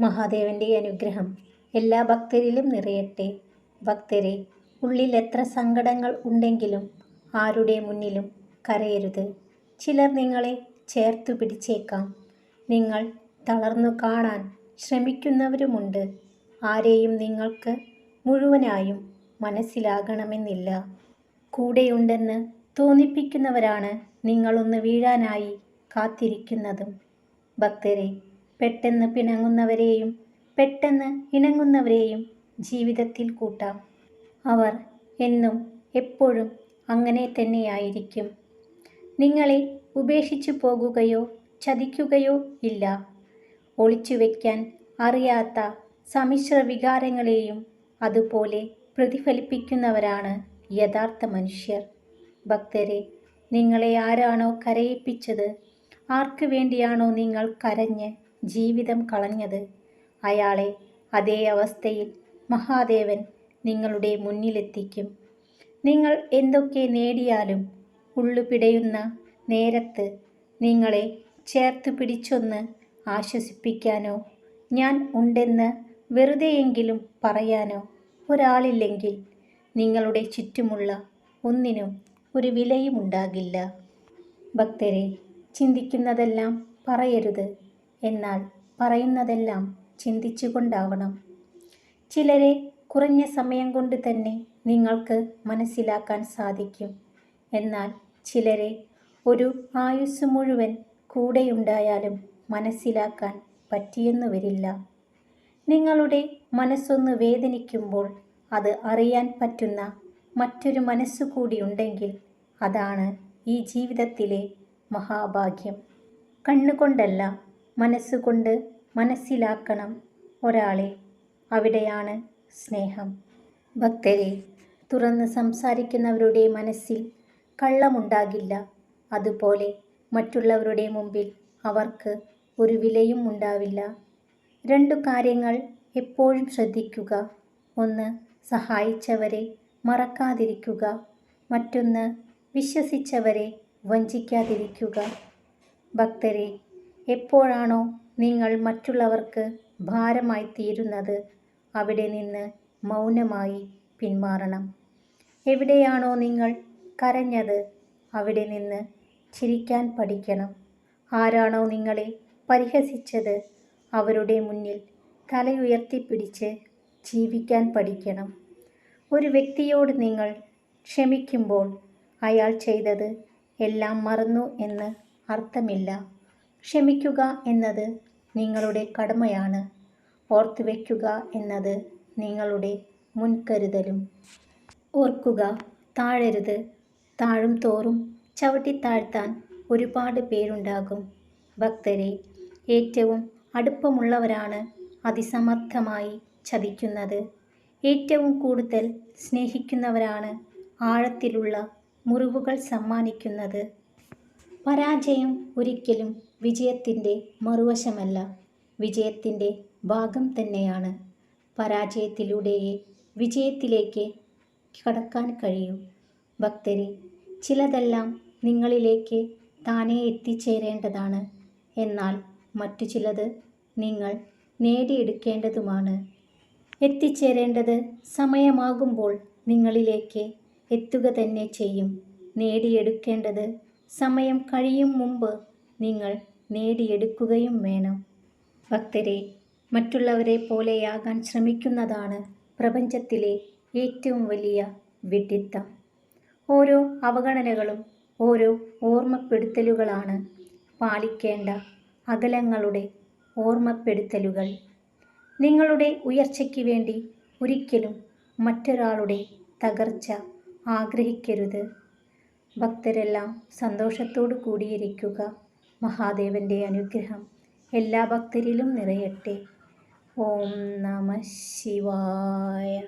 മഹാദേവന്റെ അനുഗ്രഹം എല്ലാ ഭക്തരിലും നിറയട്ടെ. ഭക്തരെ ഉള്ളിൽ എത്ര സങ്കടങ്ങൾ ഉണ്ടെങ്കിലും ആരുടെ മുന്നിലും കരയരുത്. ചിലർ നിങ്ങളെ ചേർത്തു പിടിച്ചേക്കാം. നിങ്ങൾ തളർന്നു കാണാൻ ശ്രമിക്കുന്നവരുമുണ്ട്. ആരെയും നിങ്ങൾക്ക് മുഴുവനായും മനസ്സിലാകണമെന്നില്ല. കൂടെയുണ്ടെന്ന് തോന്നിപ്പിക്കുന്നവരാണ് നിങ്ങളൊന്ന് വീഴാനായി കാത്തിരിക്കുന്നതും. ഭക്തരെ പെട്ടെന്ന് പിണങ്ങുന്നവരെയും പെട്ടെന്ന് ഇണങ്ങുന്നവരെയും ജീവിതത്തിൽ കൂട്ടാം. അവർ എന്നും എപ്പോഴും അങ്ങനെ തന്നെയായിരിക്കും. നിങ്ങളെ ഉപേക്ഷിച്ചു പോകുകയോ ചതിക്കുകയോ ഇല്ല. ഒളിച്ചു വയ്ക്കാൻ അറിയാത്ത സമ്മിശ്ര വികാരങ്ങളെയും അതുപോലെ പ്രതിഫലിപ്പിക്കുന്നവരാണ് യഥാർത്ഥ മനുഷ്യർ. ഭക്തരെ നിങ്ങളെ ആരാണോ കരയിപ്പിച്ചത്? ആർക്കു വേണ്ടിയാണോ നിങ്ങൾ കരഞ്ഞ് ജീവിതം കളഞ്ഞത്. അയാളെ അതേ അവസ്ഥയിൽ മഹാദേവൻ നിങ്ങളുടെ മുന്നിലെത്തിക്കും. നിങ്ങൾ എന്തൊക്കെ നേടിയാലും ഉള്ളു പിടയുന്ന നേരത്ത് നിങ്ങളെ ചേർത്ത് പിടിച്ചൊന്ന് ആശ്വസിപ്പിക്കാനോ ഞാൻ ഉണ്ടെന്ന് വെറുതെയെങ്കിലും പറയാനോ ഒരാളില്ലെങ്കിൽ നിങ്ങളുടെ ചുറ്റുമുള്ള ഒന്നിനും ഒരു വിലയും ഉണ്ടാകില്ല ഭക്തരെ ചിന്തിക്കുന്നതെല്ലാം പറയരുത്. എന്നാൽ പറയുന്നതെല്ലാം ചിന്തിച്ചുകൊണ്ടാവണം. ചിലരെ കുറഞ്ഞ സമയം കൊണ്ട് തന്നെ നിങ്ങൾക്ക് മനസ്സിലാക്കാൻ സാധിക്കും. എന്നാൽ ചിലരെ ഒരു ആയുസ് മുഴുവൻ കൂടെയുണ്ടായാലും മനസ്സിലാക്കാൻ പറ്റിയെന്നു വരില്ല. നിങ്ങളുടെ മനസ്സൊന്ന് വേദനിക്കുമ്പോൾ അത് അറിയാൻ പറ്റുന്ന മറ്റൊരു മനസ്സുകൂടി ഉണ്ടെങ്കിൽ അതാണ് ഈ ജീവിതത്തിലെ മഹാഭാഗ്യം. കണ്ണുകൊണ്ടല്ല മനസ്സുകൊണ്ട് മനസ്സിലാക്കണം ഒരാളെ. അവിടെയാണ് സ്നേഹം. ഭക്തരെ തുറന്ന് സംസാരിക്കുന്നവരുടെ മനസ്സിൽ കള്ളമുണ്ടാകില്ല. അതുപോലെ മറ്റുള്ളവരുടെ മുമ്പിൽ അവർക്ക് ഒരു വിലയും ഉണ്ടാവില്ല. രണ്ടു കാര്യങ്ങൾ എപ്പോഴും ശ്രദ്ധിക്കുക. ഒന്ന് സഹായിച്ചവരെ മറക്കാതിരിക്കുക. മറ്റൊന്ന് വിശ്വസിച്ചവരെ വഞ്ചിക്കാതിരിക്കുക. ഭക്തരെ എപ്പോഴാണോ നിങ്ങൾ മറ്റുള്ളവർക്ക് ഭാരമായി തീരുന്നത് അവിടെ നിന്ന് മൗനമായി പിന്മാറണം. എവിടെയാണോ നിങ്ങൾ കരഞ്ഞത് അവിടെ നിന്ന് ചിരിക്കാൻ പഠിക്കണം. ആരാണോ നിങ്ങളെ പരിഹസിച്ചത് അവരുടെ മുന്നിൽ തലയുയർത്തിപ്പിടിച്ച് ജീവിക്കാൻ പഠിക്കണം. ഒരു വ്യക്തിയോട് നിങ്ങൾ ക്ഷമിക്കുമ്പോൾ അയാൾ ചെയ്തത് എല്ലാം മറന്നു എന്ന് അർത്ഥമില്ല. ക്ഷമിക്കുക എന്നത് നിങ്ങളുടെ കടമയാണ്. ഓർത്തു വയ്ക്കുക എന്നത് നിങ്ങളുടെ മുൻകരുതലും. ഓർക്കുക താഴരുത്. താഴും തോറും ചവിട്ടി താഴ്ത്താൻ ഒരുപാട് പേരുണ്ടാകും. ഭക്തരെ ഏറ്റവും അടുപ്പമുള്ളവരാണ് അതിസമർത്ഥമായി ചതിക്കുന്നത്. ഏറ്റവും കൂടുതൽ സ്നേഹിക്കുന്നവരാണ് ആഴത്തിലുള്ള മുറിവുകൾ സമ്മാനിക്കുന്നത്. പരാജയം ഒരിക്കലും വിജയത്തിന്റെ മറുവശമല്ല. വിജയത്തിന്റെ ഭാഗം തന്നെയാണ്. പരാജയത്തിലൂടെയേ വിജയത്തിലേക്ക് കടക്കാൻ കഴിയൂ. ഭക്തരെ ചിലതെല്ലാം നിങ്ങളിലേക്ക് താനേ എത്തിച്ചേരേണ്ടതാണ്. എന്നാൽ മറ്റു ചിലത് നിങ്ങൾ നേടിയെടുക്കേണ്ടതുമാണ്. എത്തിച്ചേരേണ്ടത് സമയമാകുമ്പോൾ നിങ്ങളിലേക്ക് എത്തുക തന്നെ ചെയ്യും. നേടിയെടുക്കേണ്ടത് സമയം കഴിയും മുമ്പ് നിങ്ങൾ നേടിയെടുക്കുകയും വേണം. ഭക്തരെ മറ്റുള്ളവരെ പോലെയാകാൻ ശ്രമിക്കുന്നതാണ് പ്രപഞ്ചത്തിലെ ഏറ്റവും വലിയ വിഡിത്തം. ഓരോ അവഗണനകളും ഓരോ ഓർമ്മപ്പെടുത്തലുകളാണ് പാലിക്കേണ്ട അകലങ്ങളുടെ ഓർമ്മപ്പെടുത്തലുകൾ. നിങ്ങളുടെ ഉയർച്ചയ്ക്ക് വേണ്ടി ഒരിക്കലും മറ്റൊരാളുടെ തകർച്ച ആഗ്രഹിക്കരുത്. ഭക്തരെല്ലാം സന്തോഷത്തോടു കൂടിയിരിക്കുക. മഹാദേവന്റെ അനുഗ്രഹം എല്ലാ ഭക്തരിലും നിറയട്ടെ. ഓം നമ ശിവായ.